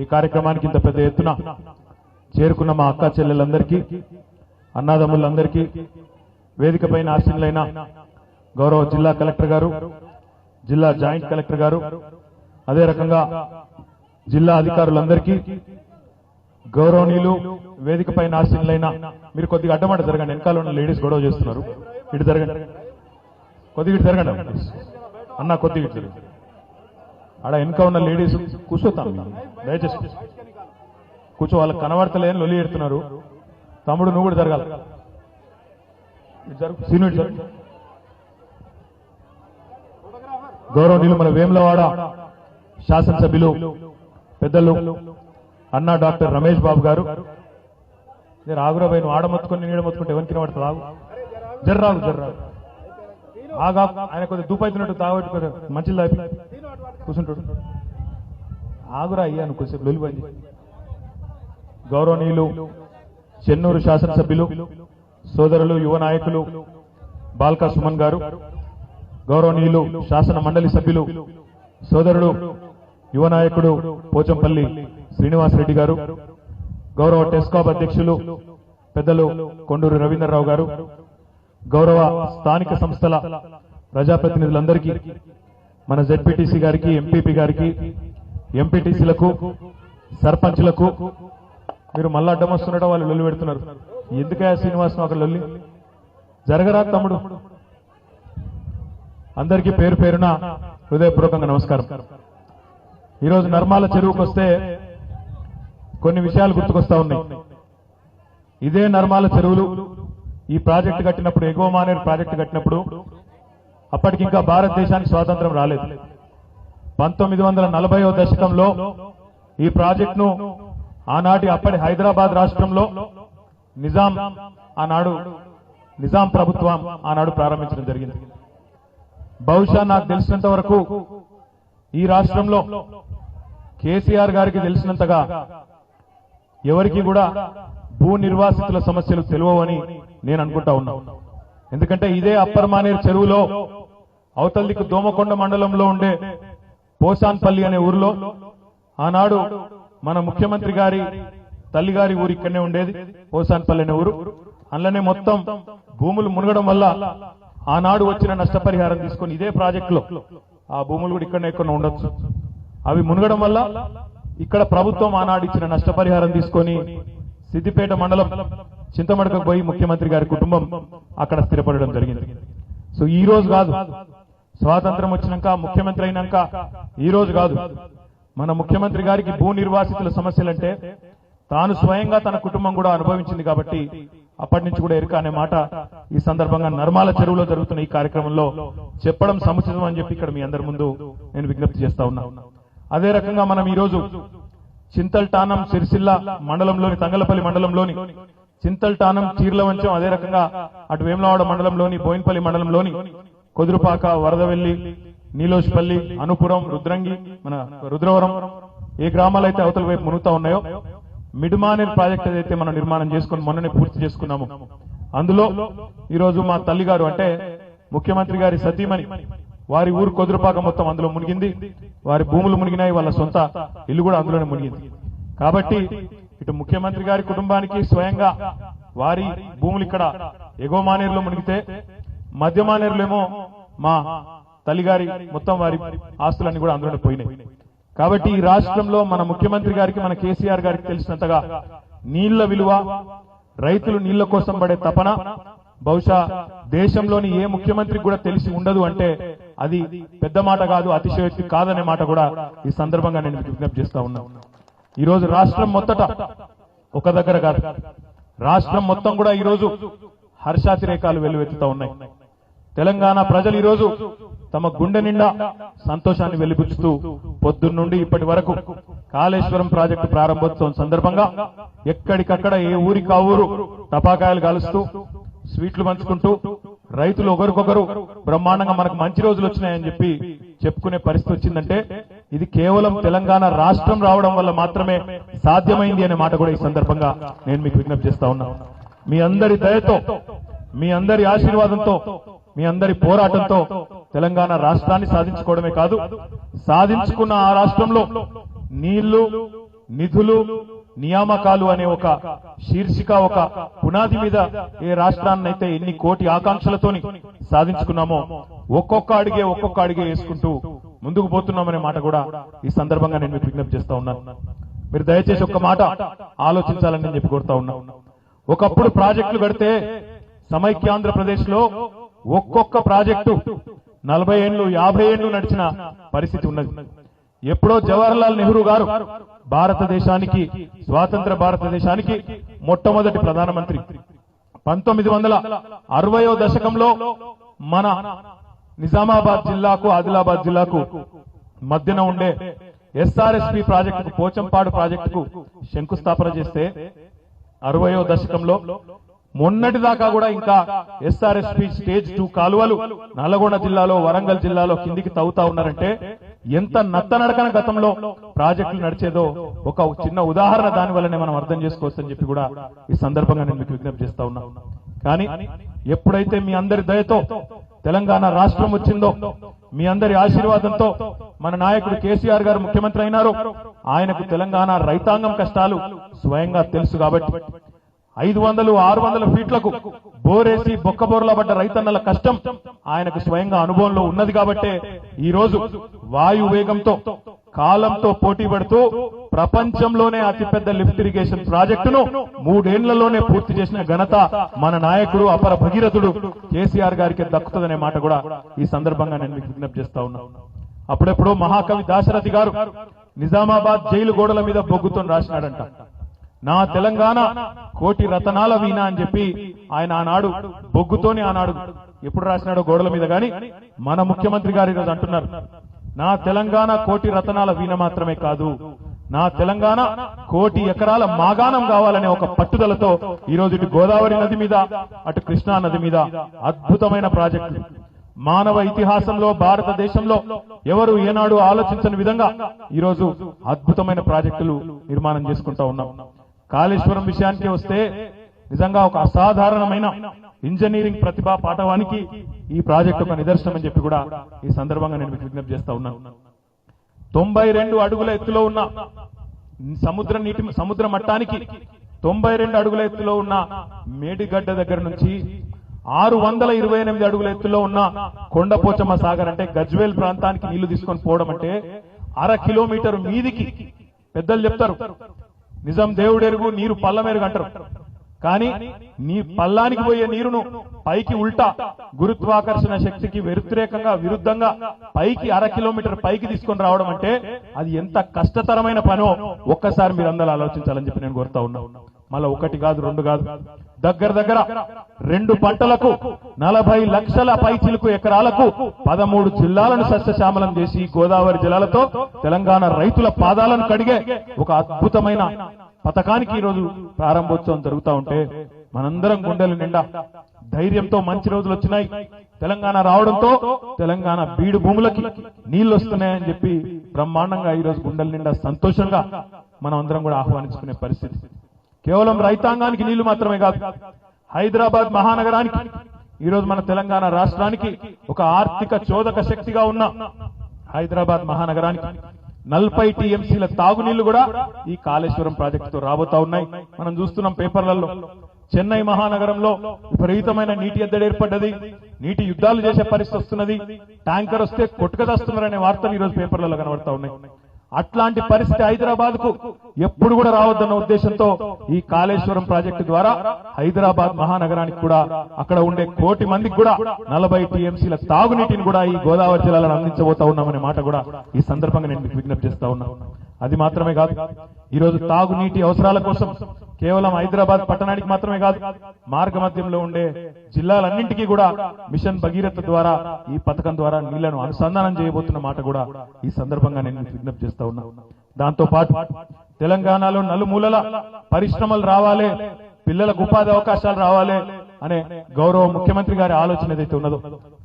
ఈ కార్యక్రమానికి ఇంత పెద్ద ఎత్తున చేరుకున్న మా అక్క చెల్లెలందరికీ అన్నాదమ్ములందరికీ వేదిక పైన ఆశీనులైన గౌరవ జిల్లా కలెక్టర్ గారు జిల్లా జాయింట్ కలెక్టర్ గారు అదే రకంగా జిల్లా అధికారులందరికీ గౌరవనీయులు వేదిక పైన ఆశీనులైన మీరు కొద్దిగా అడ్డమాట జరగండి వెనకాల ఉన్న లేడీస్ గొడవ చేస్తున్నారు. ఇటు జరగండి. కొద్దిగా ఇటు జరగండి. అన్న కొద్దిగా ఇటు జరగండి. ఆడ వెనక ఉన్న లేడీస్ కూర్చోతాం దయచేసి. కూర్చో వాళ్ళకి కనబడతలేని లొలి ఎడుతున్నారు. తమ్ముడు నువ్వు కూడా జరగాలి. సీనియర్ జరుగు గౌరవనీయులు మన వేములవాడ శాసనసభ్యులు పెద్దలు అన్నా డాక్టర్ రమేష్ బాబు గారు. నేను ఆగురాబాయి నువ్వు ఆడ మొత్తుకొని నీడ మొత్తుకుంటే ఎవరికి పడుతుంది ఆగు. జర్రాగు జర్రాగు ఆగా ఆయన కొద్దిగా దూపైతున్నట్టు తాగబెట్టుకోరు మంచి తాపి కూర్చుంటాడు. ఆగురా అయ్యా నువ్వు కొద్దిసేపు లొలిపోయింది గౌరవనీయులు చెన్నూరు శాసనసభ్యులు సోదరులు యువ నాయకులు బాల్కా సుమన్ గారు గౌరవనీయులు శాసన మండలి సభ్యులు సోదరుడు యువ నాయకుడు పోచంపల్లి శ్రీనివాసరెడ్డి గారు గౌరవ టెస్కాప్ అధ్యక్షులు పెద్దలు కొండూరు రవీంద్రరావు గారు గౌరవ స్థానిక సంస్థల ప్రజాప్రతినిధులందరికీ మన జెడ్పీటీసీ గారికి ఎంపీపీ గారికి ఎంపీటీసీలకు సర్పంచ్లకు మీరు మళ్ళా అడ్డం వస్తుండటం వాళ్ళు లొల్లి పెడుతున్నారు. ఎందుకయా శ్రీనివాసం అక్కడ లొల్లి? జరగరా తమ్ముడు? అందరికీ పేరు పేరున హృదయపూర్వకంగా నమస్కారం. ఈరోజు నర్మాల చెరువుకు వస్తే కొన్ని విషయాలు గుర్తుకొస్తా ఉన్నాయి. ఇదే నర్మాల చెరువులు ఈ ప్రాజెక్టు కట్టినప్పుడు ఎగువ మానేరు ప్రాజెక్టు కట్టినప్పుడు అప్పటికి ఇంకా భారతదేశానికి స్వాతంత్రం రాలేదు. పంతొమ్మిది వందల నలభైవ దశకంలో ఈ ప్రాజెక్టును ఆనాటి అప్పటి హైదరాబాద్ రాష్ట్రంలో నిజాం ఆనాడు నిజాం ప్రభుత్వం ఆనాడు ప్రారంభించడం జరిగింది. బహుశా నాకు తెలిసినంత వరకు ఈ రాష్ట్రంలో కేసీఆర్ గారికి తెలిసినంతగా ఎవరికి కూడా భూ నిర్వాసితుల సమస్యలు తెలియవని నేను అనుకుంటా ఉన్నా. ఎందుకంటే ఇదే అప్పర్ మానేరు చెరువులో అవతల దిక్కు దోమకొండ మండలంలో ఉండే పోసాన్పల్లి అనే ఊరిలో ఆనాడు మన ముఖ్యమంత్రి గారి తల్లి గారి ఊరు ఇక్కడనే ఉండేది పోసాన్పల్లి అనే ఊరు. అందులోనే మొత్తం భూములు మునగడం వల్ల ఆనాడు వచ్చిన నష్టపరిహారం తీసుకొని ఇదే ప్రాజెక్టులో ఆ భూములు కూడా ఇక్కడనే ఎక్కడ ఉండొచ్చు. అవి మునగడం వల్ల ఇక్కడ ప్రభుత్వం ఆనాడు ఇచ్చిన నష్టపరిహారం తీసుకొని సిద్దిపేట మండలం చింతమడకకు పోయి ముఖ్యమంత్రి గారి కుటుంబం అక్కడ స్థిరపడడం జరిగింది. సో ఈ రోజు కాదు. స్వాతంత్రం వచ్చినాక ముఖ్యమంత్రి అయినాక ఈ రోజు కాదు. మన ముఖ్యమంత్రి గారికి భూ నిర్వాసితుల సమస్యలంటే తాను స్వయంగా తన కుటుంబం కూడా అనుభవించింది కాబట్టి అప్పటి నుంచి కూడా ఎరుక అనే మాట ఈ సందర్భంగా నర్మాల చెరువులో జరుగుతున్న ఈ కార్యక్రమంలో చెప్పడం సముచితం అని చెప్పి ఇక్కడ మీ అందరి ముందు నేను విజ్ఞప్తి చేస్తా ఉన్నా. అదే రకంగా మనం ఈ రోజు చింతల్టానం సిరిసిల్ల మండలంలోని తంగలపల్లి మండలంలోని చింతల్టానం చీర్లవంచం అదే రకంగా అటు వేములవాడ మండలంలోని బోయిన్పల్లి మండలంలోని కొదురుపాక వరదవెల్లి నీలోష్పల్లి అనుపురం రుద్రంగి మన రుద్రవరం ఏ గ్రామాలైతే అవతల వైపు మునుగుతా ఉన్నాయో మిడ్మానేర్ ప్రాజెక్ట్ ఏదైతే మనం నిర్మాణం చేసుకుని మొన్ననే పూర్తి చేసుకున్నాము అందులో ఈరోజు మా తల్లి గారు అంటే ముఖ్యమంత్రి గారి సతీమణి వారి ఊరు కొదురుపాక మొత్తం అందులో మునిగింది. వారి భూములు మునిగినాయి. వాళ్ళ సొంత ఇల్లు కూడా అందులోనే మునిగింది. కాబట్టి ఇటు ముఖ్యమంత్రి గారి కుటుంబానికి స్వయంగా వారి భూములు ఇక్కడ ఎగో మానేరులో మునిగితే మధ్య మానేరులేమో మా తల్లిగారి మొత్తం వారి ఆస్తులన్నీ కూడా అందులోనే పోయినాయి. కాబట్టి ఈ రాష్ట్రంలో మన ముఖ్యమంత్రి గారికి మన కేసీఆర్ గారికి తెలిసినంతగా నీళ్ళ విలువ రైతులు నీళ్ళ కోసం పడే తపన బహుశా దేశంలోని ఏ ముఖ్యమంత్రికి కూడా తెలిసి ఉండదు అంటే అది పెద్ద మాట కాదు అతిశయోక్తి కాదనే మాట కూడా ఈ సందర్భంగా నేను విజ్ఞప్తి చేస్తా ఉన్నా. ఈ రోజు రాష్ట్రం మొత్తట ఒక దగ్గర కాదు. రాష్ట్రం మొత్తం కూడా ఈ రోజు హర్షాతిరేకాలు వెల్లువెత్తుతా ఉన్నాయి. తెలంగాణ ప్రజలు ఈ రోజు తమ గుండె నిండా సంతోషాన్ని వెలిబుచ్చుతూ పొద్దున్నుండి ఇప్పటి వరకు కాళేశ్వరం ప్రాజెక్టు ప్రారంభోత్సవం సందర్భంగా ఎక్కడికక్కడ ఏ ఊరికి ఆ ఊరు టపాకాయలు కాలుస్తూ స్వీట్లు పంచుకుంటూ రైతులు ఒకరికొకరు బ్రహ్మాండంగా మనకు మంచి రోజులు వచ్చినాయని చెప్పి చెప్పుకునే పరిస్థితి వచ్చిందంటే ఇది కేవలం తెలంగాణ రాష్ట్రం రావడం వల్ల మాత్రమే సాధ్యమైంది అనే మాట కూడా ఈ సందర్భంగా నేను మీకు విజ్ఞప్తి చేస్తా ఉన్నా. మీ అందరి దయతో మీ అందరి ఆశీర్వాదంతో మీ అందరి పోరాటంతో తెలంగాణ రాష్ట్రాన్ని సాధించుకోవడమే కాదు సాధించుకున్న ఆ రాష్ట్రంలో నీళ్ళు నిధులు నియామకాలు అనే ఒక శీర్షిక ఒక పునాది మీద ఏ రాష్ట్రాన్నైతే ఎన్ని కోటి ఆకాంక్షలతోని సాధించుకున్నామో ఒక్కొక్క అడిగే ఒక్కొక్క అడిగే వేసుకుంటూ ముందుకు పోతున్నామనే మాట కూడా ఈ సందర్భంగా నేను మీకు విజ్ఞప్తి చేస్తా ఉన్నాను. మీరు దయచేసి ఒక్క మాట ఆలోచించాలని నేను చెప్పి కోరుతా ఉన్నా. ఒకప్పుడు ప్రాజెక్టులు కడితే సమైక్యాంధ్రప్రదేశ్లో ఒక్కొక్క ప్రాజెక్టు నలభై ఏండ్లు యాభై ఏండ్లు నడిచిన పరిస్థితి ఉన్నది. ఎప్పుడో జవహర్లాల్ నెహ్రూ గారు భారతదేశానికి స్వాతంత్ర భారతదేశానికి మొట్టమొదటి ప్రధానమంత్రి. పంతొమ్మిది వందల అరవయో దశకంలో మన నిజామాబాద్ జిల్లాకు ఆదిలాబాద్ జిల్లాకు మధ్యన ఉండే ఎస్ఆర్ఎస్పి ప్రాజెక్టుకు పోచంపాడు ప్రాజెక్టుకు శంకుస్థాపన చేస్తే అరవయో దశకంలో మొన్నటి దాకా కూడా ఇంకా ఎస్ఆర్ఎస్పి స్టేజ్ టూ కాలువలు నల్లగొండ జిల్లాలో వరంగల్ జిల్లాలో కిందికి తవ్వుతా ఉన్నారంటే ఎంత నత్తనడకన గతంలో ప్రాజెక్టులు నడిచేదో ఒక చిన్న ఉదాహరణ దాని వల్లనే మనం అర్థం చేసుకోవచ్చని చెప్పి కూడా ఈ సందర్భంగా నేను మీకు విజ్ఞప్తి చేస్తా ఉన్నా. కానీ ఎప్పుడైతే మీ అందరి దయతో తెలంగాణ రాష్ట్రం వచ్చిందో మీ అందరి ఆశీర్వాదంతో మన నాయకుడు కేసీఆర్ గారు ముఖ్యమంత్రి అయినారు. ఆయనకు తెలంగాణ రైతాంగం కష్టాలు స్వయంగా తెలుసు కాబట్టి ఐదు వందలు ఆరు వందల ఫీట్లకు బోరేసి బొక్కబోర్ల పడ్డ రైతన్నల కష్టం ఆయనకు స్వయంగా అనుభవంలో ఉన్నది కాబట్టే ఈ రోజు వాయు వేగంతో కాలంతో పోటీ పడుతూ ప్రపంచంలోనే అతిపెద్ద లిఫ్ట్ ఇరిగేషన్ ప్రాజెక్టును మూడేళ్ళలోనే పూర్తి చేసిన ఘనత మన నాయకుడు అపర భగీరథుడు కేసీఆర్ గారికి దక్కుతుందనే మాట కూడా ఈ సందర్భంగా నేను మీకు విజ్ఞప్తి చేస్తా ఉన్నా. అప్పుడెప్పుడు మహాకవి దాశరథి గారు నిజామాబాద్ జైలు గోడల మీద బొగ్గుతో రాసినాడంట. నా తెలంగాణ కోటి రతనాల వీణ అని చెప్పి ఆయన ఆనాడు బొగ్గుతోని ఆనాడు ఎప్పుడు రాసినాడో గోడల మీద గాని మన ముఖ్యమంత్రి గారు ఈరోజు అంటున్నారు. నా తెలంగాణ కోటి రతనాల వీణ మాత్రమే కాదు నా తెలంగాణ కోటి ఎకరాల మాగాణం కావాలనే ఒక పట్టుదలతో ఈ రోజు ఇటు గోదావరి నది మీద అటు కృష్ణా నది మీద అద్భుతమైన ప్రాజెక్టు. మానవ ఇతిహాసంలో భారతదేశంలో ఎవరు ఏనాడు ఆలోచించని విధంగా ఈరోజు అద్భుతమైన ప్రాజెక్టులు నిర్మాణం చేసుకుంటా ఉన్నాం. కాళేశ్వరం విషయానికి వస్తే నిజంగా ఒక అసాధారణమైన ఇంజనీరింగ్ ప్రతిభా పాఠవానికి ఈ ప్రాజెక్టు ఒక నిదర్శనం అని చెప్పి కూడా ఈ సందర్భంగా నేను మీకు విజ్ఞప్తి చేస్తా ఉన్నాను. తొంభై రెండు అడుగుల ఎత్తులో ఉన్న సముద్ర నీటి సముద్ర మట్టానికి తొంభై రెండు అడుగుల ఎత్తులో ఉన్న మేడిగడ్డ దగ్గర నుంచి ఆరు వందల ఇరవై ఎనిమిది అడుగుల ఎత్తులో ఉన్న కొండపోచమ్మ సాగర్ అంటే గజ్వేల్ ప్రాంతానికి నీళ్ళు తీసుకొని పోవడం అంటే అర కిలోమీటర్ మీదికి పెద్దలు చెప్తారు. నిజం దేవుడెరుగు నీరు పల్లమెరుగు అంటారు. కానీ నీ పల్లానికి పోయే నీరును పైకి ఉల్టా గురుత్వాకర్షణ శక్తికి వ్యతిరేకంగా విరుద్ధంగా పైకి అర కిలోమీటర్ పైకి తీసుకొని రావడం అంటే అది ఎంత కష్టతరమైన పనో ఒక్కసారి మీరు అందరూ ఆలోచించాలని చెప్పి నేను కోరుతా ఉన్నా. మళ్ళా ఒకటి కాదు రెండు కాదు. దగ్గర దగ్గర రెండు పంటలకు నలభై లక్షల పైచిలకు ఎకరాలకు పదమూడు జిల్లాలను సస్యశ్యామలం చేసి గోదావరి జిల్లాలతో తెలంగాణ రైతుల పాదాలను కడిగే ఒక అద్భుతమైన పథకానికి ఈ రోజు ప్రారంభోత్సవం జరుగుతా ఉంటే మనందరం గుండెలు నిండా ధైర్యంతో మంచి రోజులు వచ్చినాయి. తెలంగాణ రావడంతో తెలంగాణ బీడు భూములకి నీళ్ళు వస్తున్నాయని చెప్పి బ్రహ్మాండంగా ఈ రోజు గుండెల నిండా సంతోషంగా మనం అందరం కూడా ఆహ్వానించుకునే పరిస్థితి. కేవలం రైతాంగానికి నీళ్ళు మాత్రమే కాదు హైదరాబాద్ మహానగరానికి ఈ రోజు మన తెలంగాణ రాష్ట్రానికి ఒక ఆర్థిక చోదక శక్తిగా ఉన్న హైదరాబాద్ మహానగరానికి నలభై టీఎంసీల తాగునీళ్ళు కూడా ఈ కాళేశ్వరం ప్రాజెక్టుతో రాబోతా ఉన్నాయి. మనం చూస్తున్నాం పేపర్లలో చెన్నై మహానగరంలో విపరీతమైన నీటి ఎద్దడి ఏర్పడ్డది నీటి యుద్ధాలు చేసే పరిస్థితి వస్తున్నది ట్యాంకర్ వస్తే కొట్టుకదస్తున్నారనే వార్తలు ఈ రోజు పేపర్లలో కనబడతా ఉన్నాయి. అట్లాంటి పరిస్థితి హైదరాబాద్కు ఎప్పుడు కూడా రావద్దన్న ఉద్దేశంతో ఈ కాళేశ్వరం ప్రాజెక్టు ద్వారా హైదరాబాద్ మహానగరానికి కూడా అక్కడ ఉండే కోటి మందికి కూడా నలభై టీఎంసీల తాగునీటిని కూడా ఈ గోదావరి జిల్లాలో అందించబోతా ఉన్నామనే మాట కూడా ఈ సందర్భంగా నేను మీకు విజ్ఞప్తి చేస్తా ఉన్నా. అది మాత్రమే కాదు ఈ రోజు తాగునీటి అవసరాల కోసం కేవలం హైదరాబాద్ పట్టణానికి మాత్రమే కాదు మార్గ మధ్యంలో ఉండే జిల్లాలన్నింటికీ కూడా మిషన్ భగీరథ ద్వారా ఈ పథకం ద్వారా నీళ్ళను అనుసంధానం చేయబోతున్న మాట కూడా ఈ సందర్భంగా నేను విజ్ఞప్తి చేస్తా ఉన్నా. దాంతో పాటు తెలంగాణలో నలుమూలల పరిశ్రమలు రావాలి పిల్లలకు ఉపాధి అవకాశాలు రావాలి అనే గౌరవ ముఖ్యమంత్రి గారి ఆలోచన ఏదైతే ఉన్నదో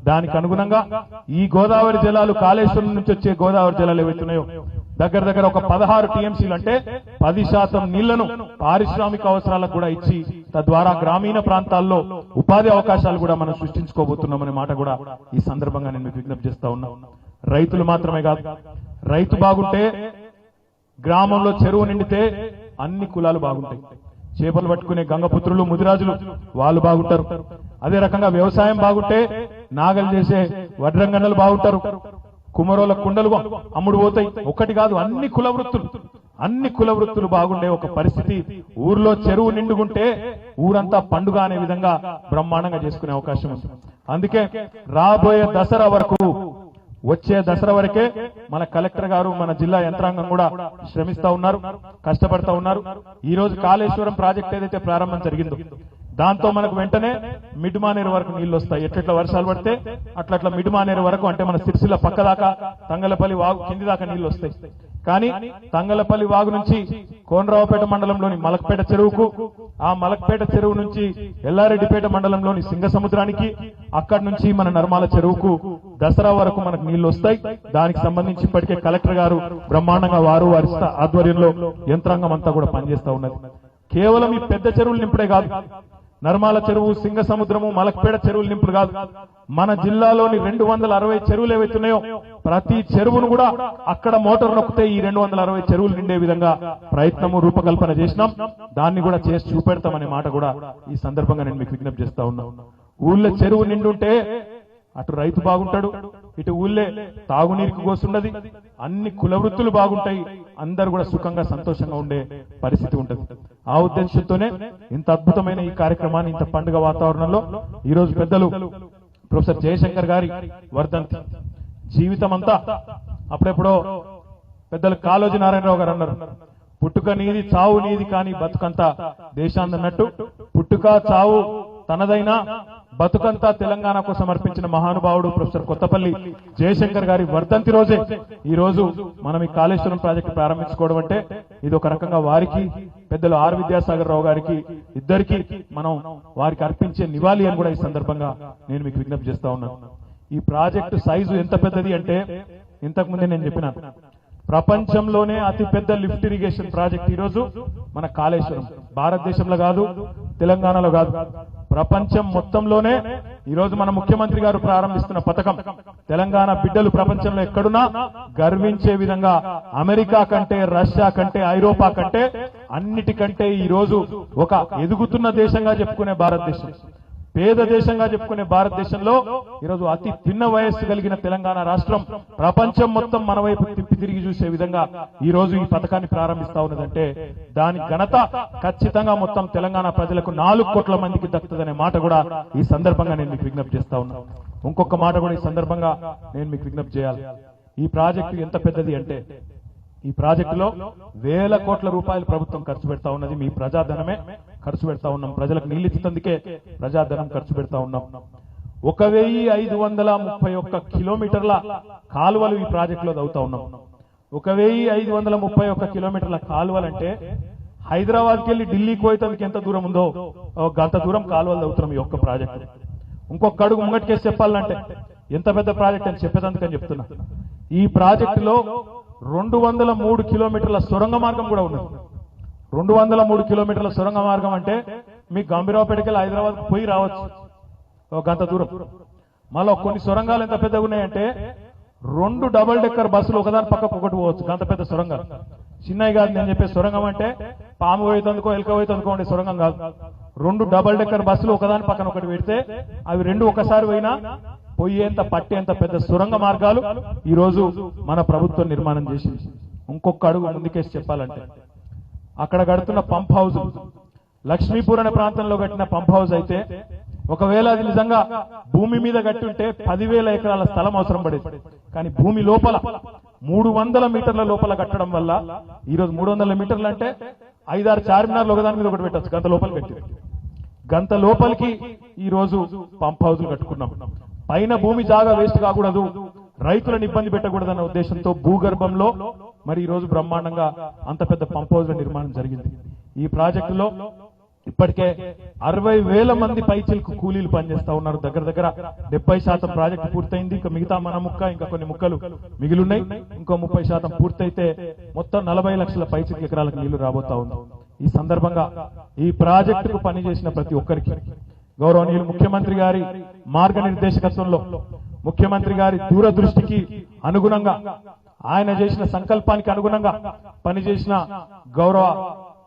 దానికి అనుగుణంగా ఈ గోదావరి జలాలు కాళేశ్వరం నుంచి వచ్చే గోదావరి జలాలు ఏవైతున్నాయో దగ్గర దగ్గర ఒక పదహారు టీఎంసీలు అంటే పది శాతం నీళ్ళను పారిశ్రామిక అవసరాలకు కూడా ఇచ్చి తద్వారా గ్రామీణ ప్రాంతాల్లో ఉపాధి అవకాశాలు కూడా మనం సృష్టించుకోబోతున్నామనే మాట కూడా ఈ సందర్భంగా నేను మీకు విజ్ఞప్తి చేస్తా ఉన్నా. రైతులు మాత్రమే కాదు రైతు బాగుంటే గ్రామంలో చెరువు నిండితే అన్ని కులాలు బాగుంటాయి. చేపలు పట్టుకునే గంగపుత్రులు ముదిరాజులు వాళ్ళు బాగుంటారు. అదే రకంగా వ్యవసాయం బాగుంటే నాగలు చేసే వడ్రంగన్నలు బాగుంటారు. కుమరోల కుండలు అమ్ముడు పోతాయి. ఒకటి కాదు అన్ని కుల వృత్తులు అన్ని కుల వృత్తులు బాగుండే ఒక పరిస్థితి. ఊర్లో చెరువు నిండుకుంటే ఊరంతా పండుగ అనే విధంగా బ్రహ్మాండంగా చేసుకునే అవకాశం ఉంది. అందుకే రాబోయే దసరా వరకు వచ్చే దసరా వరకే మన కలెక్టర్ గారు మన జిల్లా యంత్రాంగం కూడా శ్రమిస్తా ఉన్నారు కష్టపడతా ఉన్నారు. ఈ రోజు కాళేశ్వరం ప్రాజెక్ట్ ఏదైతే ప్రారంభం జరిగిందో దాంతో మనకు వెంటనే మిడ్మానేరు వరకు నీళ్ళు వస్తాయి. ఎట్లట్ల వర్షాలు పడితే అట్లట్లా మిడ్మానేరు వరకు అంటే మన సిరిసిల్ల పక్కదాకా తంగలపల్లి వాగు కింది దాకా నీళ్ళు వస్తాయి. కానీ తంగలపల్లి వాగు నుంచి కోనరావుపేట మండలంలోని మలక్పేట చెరువుకు ఆ మలక్పేట చెరువు నుంచి ఎల్లారెడ్డిపేట మండలంలోని సింగ సముద్రానికి అక్కడి నుంచి మన నర్మాల చెరువుకు దసరా వరకు మనకు నీళ్ళు వస్తాయి. దానికి సంబంధించి ఇప్పటికే కలెక్టర్ గారు బ్రహ్మాండంగా వారు వారి ఆధ్వర్యంలో యంత్రాంగం అంతా కూడా పనిచేస్తా ఉన్నది. కేవలం ఈ పెద్ద చెరువులు నింపుడే కాదు నర్మాల చెరువు సింగ సముద్రము మలక్పేట చెరువులు నింపుడు కాదు. మన జిల్లాలోని రెండు వందల అరవై చెరువులు ఏవైతున్నాయో ప్రతి చెరువును కూడా అక్కడ మోటార్ నొక్కితే ఈ రెండు వందల అరవై చెరువులు నిండే విధంగా ప్రయత్నము రూపకల్పన చేసినాం. దాన్ని కూడా చేసి చూపెడతామనే మాట కూడా ఈ సందర్భంగా నేను మీకు విజ్ఞప్తి చేస్తా ఉన్నా. ఊళ్ళో చెరువు నిండుంటే అటు రైతు బాగుంటాడు ఇటు ఊళ్ళే తాగునీరుకి కోసున్నది అన్ని కుల వృత్తులు బాగుంటాయి అందరు కూడా సుఖంగా సంతోషంగా ఉండే పరిస్థితి ఉంటుంది. ఆ ఉద్దేశంతోనే ఇంత అద్భుతమైన ఈ కార్యక్రమాన్ని ఇంత పండుగ వాతావరణంలో ఈ రోజు పెద్దలు ప్రొఫెసర్ జయశంకర్ గారి వర్ధంతి. జీవితం అంతా అప్పుడెప్పుడో పెద్దలు కాళోజీ నారాయణరావు గారు అన్నారు. పుట్టుక నీది చావు నీది కానీ బతుకంతా దేశాందన్నట్టు పుట్టుక చావు తనదైన బతుకంతా తెలంగాణ కోసం అర్పించిన మహానుభావుడు ప్రొఫెసర్ కొత్తపల్లి జయశంకర్ గారి వర్ధంతి రోజే ఈ రోజు మనం ఈ కాళేశ్వరం ప్రాజెక్టు ప్రారంభించుకోవడం అంటే ఇది ఒక రకంగా వారికి పెద్దలు ఆర్ విద్యాసాగర్ రావు గారికి ఇద్దరికి మనం వారికి అర్పించే నివాళి అని కూడా ఈ సందర్భంగా నేను మీకు విజ్ఞప్తి చేస్తా ఉన్నాను. ఈ ప్రాజెక్టు సైజు ఎంత పెద్దది అంటే ఇంతకు ముందే నేను చెప్పినాను ప్రపంచంలోనే అతిపెద్ద లిఫ్ట్ ఇరిగేషన్ ప్రాజెక్ట్ ఈరోజు మన కాళేశ్వరం. భారతదేశంలో కాదు తెలంగాణలో కాదు. ప్రపంచం మొత్తంలోనే ఈరోజు మన ముఖ్యమంత్రి గారు ప్రారంభిస్తున్న పథకం. తెలంగాణ బిడ్డలు ప్రపంచంలో ఎక్కడున్నా గర్వించే విధంగా అమెరికా కంటే రష్యా కంటే ఐరోపా కంటే అన్నిటికంటే ఈరోజు ఒక ఎదుగుతున్న దేశంగా చెప్పుకునే భారతదేశం. పేద దేశంగా చెప్పుకునే భారతదేశంలో ఈరోజు అతి చిన్న వయస్సు కలిగిన తెలంగాణ రాష్ట్రం ప్రపంచం మొత్తం మన వైపు తిప్పి తిరిగి చూసే విధంగా ఈ రోజు ఈ పథకాన్ని ప్రారంభిస్తా ఉన్నదంటే దాని ఘనత ఖచ్చితంగా మొత్తం తెలంగాణ ప్రజలకు నాలుగు కోట్ల మందికి దక్కుతుందనే మాట కూడా ఈ సందర్భంగా నేను మీకు విజ్ఞప్తి చేస్తా ఉన్నా. ఇంకొక మాట కూడా ఈ సందర్భంగా నేను మీకు విజ్ఞప్తి చేయాలి. ఈ ప్రాజెక్టు ఎంత పెద్దది అంటే ఈ ప్రాజెక్టులో వేల కోట్ల రూపాయలు ప్రభుత్వం ఖర్చు పెడతా ఉన్నది. మీ ప్రజాధనమే ఖర్చు పెడతా ఉన్నాం. ప్రజలకు నీళ్ళు ఇచ్చినందుకే ప్రజాధనం ఖర్చు పెడతా ఉన్నాం. ఒక వెయ్యి ఐదు వందల ముప్పై ఒక్క కిలోమీటర్ల కాలువలు ఈ ప్రాజెక్టులో దవుతా ఉన్నాం. ఒక వెయ్యి ఐదు వందల ముప్పై ఒక్క కిలోమీటర్ల కాలువలంటే హైదరాబాద్కి వెళ్ళి ఢిల్లీకి పోయేందుకు ఎంత దూరం ఉందో గంత దూరం కాలువలు దవుతున్నాం ఈ ఒక్క ప్రాజెక్ట్. ఇంకొక అడుగు ముంగటికేసి చెప్పాలంటే ఎంత పెద్ద ప్రాజెక్ట్ అని చెప్పేదందుకని చెప్తున్నా. ఈ ప్రాజెక్టులో రెండు వందల మూడు కిలోమీటర్ల సొరంగ మార్గం కూడా ఉన్నది. రెండు వందల మూడు కిలోమీటర్ల సొరంగ మార్గం అంటే మీ గంభీరావుపేటకి వెళ్ళి హైదరాబాద్ పోయి రావచ్చు. ఒక గంట దూరం. మళ్ళీ కొన్ని సొరంగాలు ఎంత పెద్దగా ఉన్నాయంటే రెండు డబుల్ డెక్కర్ బస్సులు ఒకదాని పక్కకు ఒకటి పోవచ్చు. గంత పెద్ద సొరంగం. చిన్నవి కాదు నేను చెప్పే సొరంగం అంటే పాము పోయేతందుకో ఎలుక పోయేతందుకో ఉండే సొరంగం కాదు. రెండు డబల్ డెక్కర్ బస్సులు ఒకదాని పక్కన ఒకటి పెడితే అవి రెండు ఒకసారి పోయినా పొయ్యేంత పట్టేంత పెద్ద సురంగ మార్గాలు ఈ రోజు మన ప్రభుత్వం నిర్మాణం చేసింది. ఇంకొక అడుగు ముందుకేసి చెప్పాలంటే అక్కడ కడుతున్న పంప్ హౌస్ లక్ష్మీపూర్ అనే ప్రాంతంలో కట్టిన పంప్ హౌస్ అయితే ఒకవేళ అది నిజంగా భూమి మీద కట్టి ఉంటే పదివేల ఎకరాల స్థలం అవసరం పడేది. కానీ భూమి లోపల మూడు వందల మీటర్ల లోపల కట్టడం వల్ల ఈ రోజు మూడు వందల మీటర్లు అంటే ఐదారు చార్మినార్లు ఒకదాని మీద ఒకటి పెట్టచ్చు గంత లోపల కట్టి. గంత లోపలికి ఈ రోజు పంప్ హౌస్లు కట్టుకున్నాం. పైన భూమి జాగా వేస్ట్ కాకూడదు. రైతులను ఇబ్బంది పెట్టకూడదన్న ఉద్దేశంతో భూగర్భంలో మరి ఈ రోజు బ్రహ్మాండంగా అంత పెద్ద పంప్ హౌస్ల నిర్మాణం జరిగింది. ఈ ప్రాజెక్టులో ఇప్పటికే అరవై వేల మంది పైచిలకు కూలీలు పనిచేస్తా ఉన్నారు. దగ్గర దగ్గర డెబ్బై శాతం ప్రాజెక్టు పూర్తయింది. ఇంకా మిగతా మన ముక్క ఇంకా కొన్ని ముక్కలు మిగిలిన్నాయి. ఇంకో ముప్పై శాతం పూర్తయితే మొత్తం నలభై లక్షల పైచిలకు ఎకరాలకు నీళ్ళు రాబోతా ఉంది. ఈ సందర్భంగా ఈ ప్రాజెక్టుకు పనిచేసిన ప్రతి ఒక్కరికి గౌరవనీయులు ముఖ్యమంత్రి గారి మార్గనిర్దేశకత్వంలో ముఖ్యమంత్రి గారి దూరదృష్టికి అనుగుణంగా ఆయన చేసిన సంకల్పానికి అనుగుణంగా పనిచేసిన గౌరవ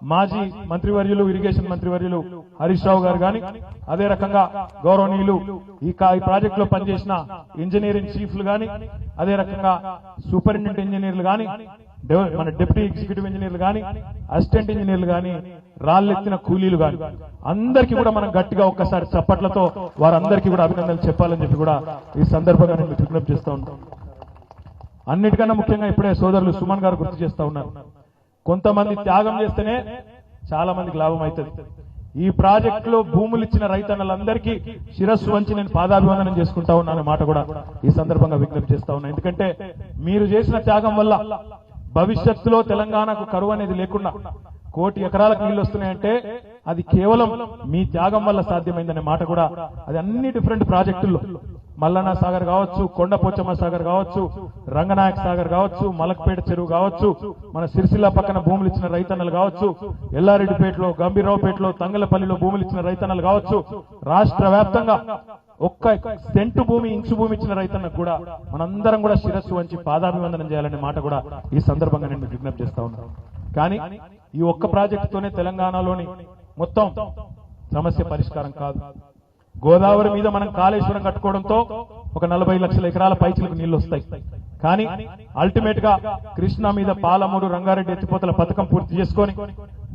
మాజీ మంత్రివర్యులు ఇరిగేషన్ మంత్రివర్యులు హరీష్ రావు గారు గాని అదే రకంగా గౌరవనీయులు ఈ కా- ప్రాజెక్ట్లో పనిచేసిన ఇంజనీరింగ్ చీఫ్లు గాని అదే రకంగా సూపరింటెండెంట్ ఇంజనీర్లు గాని మన డిప్యూటీ ఎగ్జిక్యూటివ్ ఇంజనీర్లు కానీ అసిస్టెంట్ ఇంజనీర్లు కానీ రాళ్ళెత్తిన కూలీలు కానీ అందరికీ కూడా మనం గట్టిగా ఒక్కసారి చప్పట్లతో వారందరికీ కూడా అభినందనలు చెప్పాలని చెప్పి కూడా ఈ సందర్భంగా నేను విజ్ఞప్తి చేస్తా ఉంటాను అన్నిటికన్నా ముఖ్యంగా ఇప్పుడే సోదరులు సుమన్ గారు గుర్తు చేస్తా ఉన్నారు. కొంతమంది త్యాగం చేస్తేనే చాలా మందికి లాభం అవుతుంది ఈ ప్రాజెక్టులో భూములు ఇచ్చిన రైతన్నలందరికీ శిరస్సు వంచి నేను పాదాభివందనం చేసుకుంటా ఉన్నాను మాట కూడా ఈ సందర్భంగా విజ్ఞప్తి చేస్తా ఉన్నా. ఎందుకంటే మీరు చేసిన త్యాగం వల్ల భవిష్యత్తులో తెలంగాణకు కరువు అనేది లేకుండా కోటి ఎకరాలకు నీళ్ళు వస్తున్నాయంటే అది కేవలం మీ త్యాగం వల్ల సాధ్యమైందనే మాట కూడా. అది అన్ని డిఫరెంట్ ప్రాజెక్టుల్లో. మల్లన్న సాగర్ కావచ్చు కొండపోచమ్మ సాగర్ కావచ్చు రంగనాయక సాగర్ కావచ్చు మలక్పేట చెరువు కావచ్చు మన సిరిసిల్ల పక్కన భూములు ఇచ్చిన రైతన్నలు కావచ్చు ఎల్లారెడ్డిపేటలో గంభీరావుపేటలో తంగలపల్లిలో భూములు ఇచ్చిన రైతన్నలు కావచ్చు రాష్ట్ర వ్యాప్తంగా ఒక్క సెంటు భూమి ఇంచు భూమి ఇచ్చిన రైతన్నకు కూడా మనందరం కూడా శిరస్సు వంచి పాదాభివందనం చేయాలనే మాట కూడా ఈ సందర్భంగా నేను విజ్ఞప్తి చేస్తా ఉన్నాను కానీ ఈ ఒక్క ప్రాజెక్టుతోనే తెలంగాణలోని మొత్తం సమస్య పరిష్కారం కాదు. గోదావరి మీద మనం కాళేశ్వరం కట్టుకోవడంతో ఒక నలభై లక్షల ఎకరాల పైచులకు నీళ్ళు వస్తాయి. కానీ అల్టిమేట్గా కృష్ణా మీద పాలమూరు రంగారెడ్డి ఎత్తిపోతల పథకం పూర్తి చేసుకొని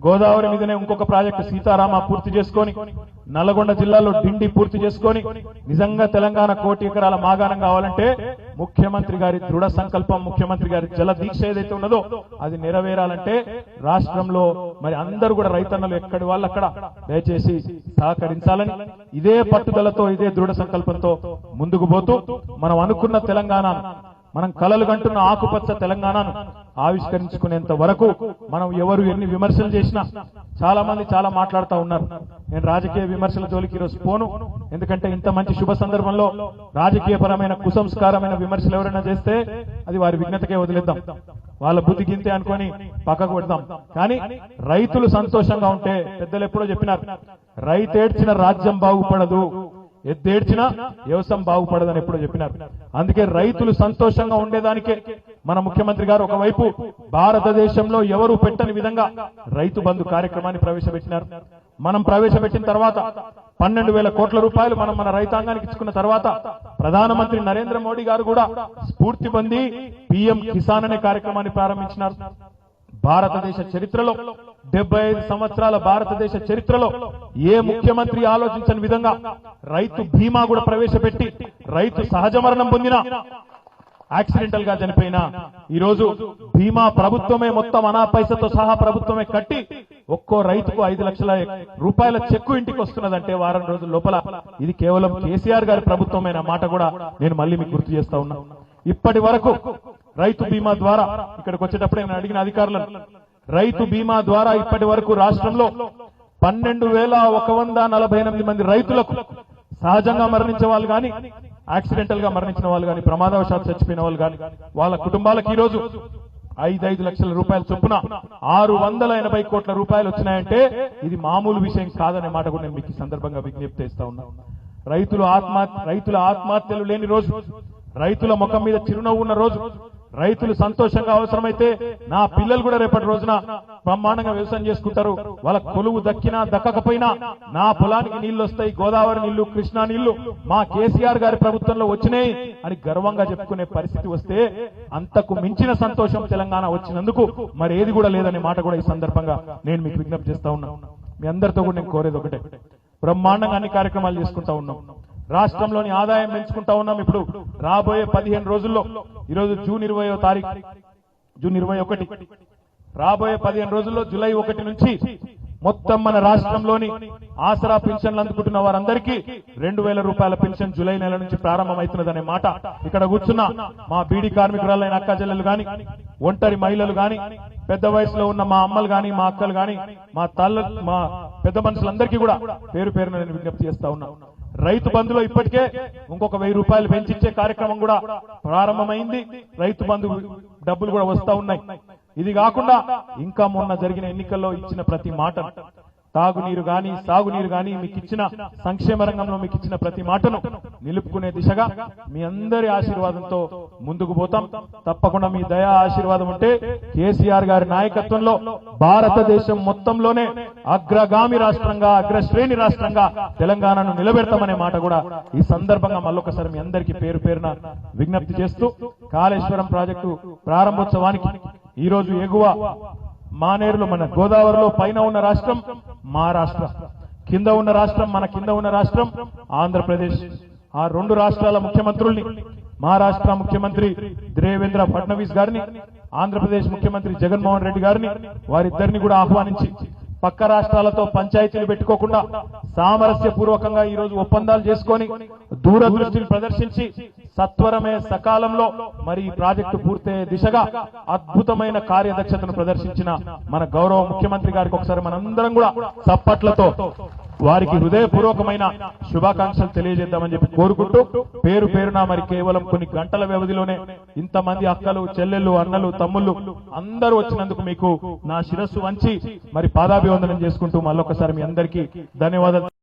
గోదావరి మీదనే ఇంకొక ప్రాజెక్టు సీతారామ పూర్తి చేసుకొని నల్గొండ జిల్లాలో డిండి పూర్తి చేసుకొని నిజంగా తెలంగాణ కోటి ఎకరాల మాగాణం కావాలంటే ముఖ్యమంత్రి గారి దృఢ సంకల్పం ముఖ్యమంత్రి గారి జల దీక్ష ఏదైతే ఉన్నదో అది నెరవేరాలంటే రాష్ట్రంలో మరి అందరూ కూడా రైతన్నలు ఎక్కడి వాళ్ళు అక్కడ దయచేసి సహకరించాలని ఇదే పట్టుదలతో ఇదే దృఢ సంకల్పంతో ముందుకు పోతూ మనం అనుకున్న తెలంగాణ మనం కలలు కంటున్న ఆకుపచ్చ తెలంగాణను ఆవిష్కరించుకునేంత వరకు మనం ఎవరు ఎన్ని విమర్శలు చేసినా చాలా మంది చాలా మాట్లాడుతూ ఉన్నారు. నేను రాజకీయ విమర్శల జోలికి ఈరోజు పోను. ఎందుకంటే ఇంత మంచి శుభ సందర్భంలో రాజకీయపరమైన కుసంస్కారమైన విమర్శలు ఎవరైనా చేస్తే అది వారి విఘ్నతకే వదిలేద్దాం. వాళ్ళ బుద్ధి గింతే అనుకొని పక్కకు పెడదాం. కానీ రైతులు సంతోషంగా ఉంటే పెద్దలు ఎప్పుడో చెప్పినారు రైతేడ్చిన రాజ్యం బాగుపడదు ఎద్దేడ్చినా వ్యవసాయం బాగుపడదని ఎప్పుడో చెప్పినారు. అందుకే రైతులు సంతోషంగా ఉండేదానికే మన ముఖ్యమంత్రి గారు ఒకవైపు భారతదేశంలో ఎవరు పెట్టని విధంగా రైతు బంధు కార్యక్రమాన్ని ప్రవేశపెట్టినారు. మనం ప్రవేశపెట్టిన తర్వాత పన్నెండు వేల కోట్ల రూపాయలు మనం మన రైతాంగానికి ఇచ్చుకున్న తర్వాత ప్రధానమంత్రి నరేంద్ర మోడీ గారు కూడా స్ఫూర్తి పొంది పిఎం కిసాన్ అనే కార్యక్రమాన్ని ప్రారంభించినారు. భారతదేశ చరిత్రలో డెబ్బై ఐదు సంవత్సరాల భారతదేశ చరిత్రలో ఏ ముఖ్యమంత్రి ఆలోచించని విధంగా రైతు బీమా కూడా ప్రవేశపెట్టి రైతు సహజ మరణం పొందిన యాక్సిడెంటల్గా చనిపోయిన ఈరోజు భీమా బీమా ప్రభుత్వమే మొత్తం అనా పైసతో సహా ప్రభుత్వమే కట్టి ఒక్కో రైతుకు ఐదు లక్షల రూపాయల చెక్కు ఇంటికి వస్తున్నదంటే వారం రోజుల లోపల ఇది కేవలం కేసీఆర్ గారి ప్రభుత్వమైన మాట కూడా నేను మళ్ళీ మీకు గుర్తు చేస్తా ఉన్నా. ఇప్పటి వరకు రైతు బీమా ద్వారా ఇక్కడికి వచ్చేటప్పుడు నేను అడిగిన అధికారులను రైతు బీమా ద్వారా ఇప్పటి వరకు రాష్ట్రంలో పన్నెండు వేల ఒక వంద నలభై ఎనిమిది మంది రైతులకు సహజంగా మరణించే వాళ్ళు గాని యాక్సిడెంటల్గా మరణించిన వాళ్ళు గాని ప్రమాదవశాత్తు చచ్చిపోయిన వాళ్ళు గాని వాళ్ళ కుటుంబాలకు ఈ రోజు ఐదు ఐదు లక్షల రూపాయల చొప్పున ఆరు వందల ఎనభై కోట్ల రూపాయలు వచ్చినాయంటే ఇది మామూలు విషయం కాదనే మాట కూడా నేను మీకు ఈ సందర్భంగా విజ్ఞప్తి ఇస్తా ఉన్నా. రైతులు ఆత్మ రైతుల ఆత్మహత్యలు లేని రోజు రైతుల ముఖం మీద చిరునవ్వు ఉన్న రోజు రైతులు సంతోషంగా అవసరమైతే నా పిల్లలు కూడా రేపటి రోజున బ్రహ్మాండంగా వ్యవసాయం చేసుకుంటారు. వాళ్ళ కొలువు దక్కినా దక్కకపోయినా నా పొలానికి నీళ్ళు వస్తాయి గోదావరి నీళ్ళు కృష్ణా నీళ్ళు మా కేసీఆర్ గారి ప్రభుత్వంలో వచ్చినాయి అని గర్వంగా చెప్పుకునే పరిస్థితి వస్తే అంతకు మించిన సంతోషం తెలంగాణ వచ్చినందుకు మరి ఏది కూడా లేదనే మాట కూడా ఈ సందర్భంగా నేను మీకు విజ్ఞప్తి చేస్తా ఉన్నా. మీ అందరితో కూడా నేను కోరేది ఒకటే. బ్రహ్మాండంగా అన్ని కార్యక్రమాలు చేసుకుంటా ఉన్నాం. రాష్ట్రంలోని ఆదాయం పెంచుకుంటా ఉన్నాం ఇప్పుడు. రాబోయే పదిహేను రోజుల్లో. ఈరోజు జూన్ ఇరవయో తారీఖు. జూన్ ఇరవై ఒకటి. రాబోయే పదిహేను రోజుల్లో జూలై ఒకటి నుంచి మొత్తం మన రాష్ట్రంలోని ఆసరా పెన్షన్లు అందుకుంటున్న వారందరికీ రెండు వేల రూపాయల పెన్షన్ జూలై నెల నుంచి ప్రారంభమవుతున్నదనే మాట ఇక్కడ కూర్చున్న మా బీడీ కార్మికురాలైన అక్క చెల్లెలు గాని ఒంటరి మహిళలు గాని పెద్ద వయసులో ఉన్న మా అమ్మలు గాని మా అక్కలు గాని మా తల్ల మా పెద్ద మనుషులందరికీ కూడా పేరు పేరున నేను విజ్ఞప్తి చేస్తా ఉన్నా. రైతు బంధులో ఇప్పటికే ఇంకొక వెయ్యి రూపాయలు పెంచిచ్చే కార్యక్రమం కూడా ప్రారంభమైంది. రైతు బంధు డబ్బులు కూడా వస్తా ఉన్నాయి. ఇది కాకుండా ఇంకా మొన్న జరిగిన ఎన్నికల్లో ఇచ్చిన ప్రతి మాట తాగునీరు గాని సాగునీరు గాని మీకు ఇచ్చిన సంక్షేమ రంగంలో మీకు ఇచ్చిన ప్రతి మాటను నిలుపుకునే దిశగా మీ అందరి ఆశీర్వాదంతో ముందుకు పోతాం. తప్పకుండా మీ దయా ఆశీర్వాదం ఉంటే కేసీఆర్ గారి నాయకత్వంలో భారతదేశం మొత్తంలోనే అగ్రగామి రాష్ట్రంగా అగ్రశ్రేణి రాష్ట్రంగా తెలంగాణను నిలబెడతామనే మాట కూడా ఈ సందర్భంగా మళ్ళొకసారి మీ అందరికీ పేరు పేరున విజ్ఞప్తి చేస్తూ కాళేశ్వరం ప్రాజెక్టు ప్రారంభోత్సవానికి ఈ రోజు ఎగువ మానేరులో మన గోదావరిలో పైన ఉన్న రాష్ట్రం మహారాష్ట్ర కింద ఉన్న రాష్ట్రం మన కింద ఉన్న రాష్ట్రం ఆంధ్రప్రదేశ్. ఆ రెండు రాష్ట్రాల ముఖ్యమంత్రుల్ని మహారాష్ట్ర ముఖ్యమంత్రి దేవేంద్ర ఫడ్నవీస్ గారిని ఆంధ్రప్రదేశ్ ముఖ్యమంత్రి జగన్మోహన్ రెడ్డి గారిని వారిద్దరిని కూడా ఆహ్వానించి పక్క రాష్ట్రాలతో పంచాయతీలు పెట్టుకోకుండా సామరస్య పూర్వకంగా ఈ రోజు ఒప్పందాలు చేసుకొని దూరదృష్టిని ప్రదర్శించి సత్వరమే సకాలంలో మరి ఈ ప్రాజెక్టు పూర్తయ్యే దిశగా అద్భుతమైన కార్యదక్షతను ప్రదర్శించిన మన గౌరవ ముఖ్యమంత్రి గారికి ఒకసారి మనందరం కూడా చప్పట్లతో వారికి హృదయపూర్వకమైన శుభాకాంక్షలు తెలియజేద్దామని చెప్పి కోరుకుంటూ పేరు పేరున మరి కేవలం కొన్ని గంటల వ్యవధిలోనే ఇంతమంది అక్కలు చెల్లెళ్ళు అన్నలు తమ్ముళ్ళు అందరూ వచ్చినందుకు మీకు నా శిరస్సు వంచి మరి పాదాభివందనం చేసుకుంటూ మళ్ళొకసారి మీ అందరికీ ధన్యవాదాలు.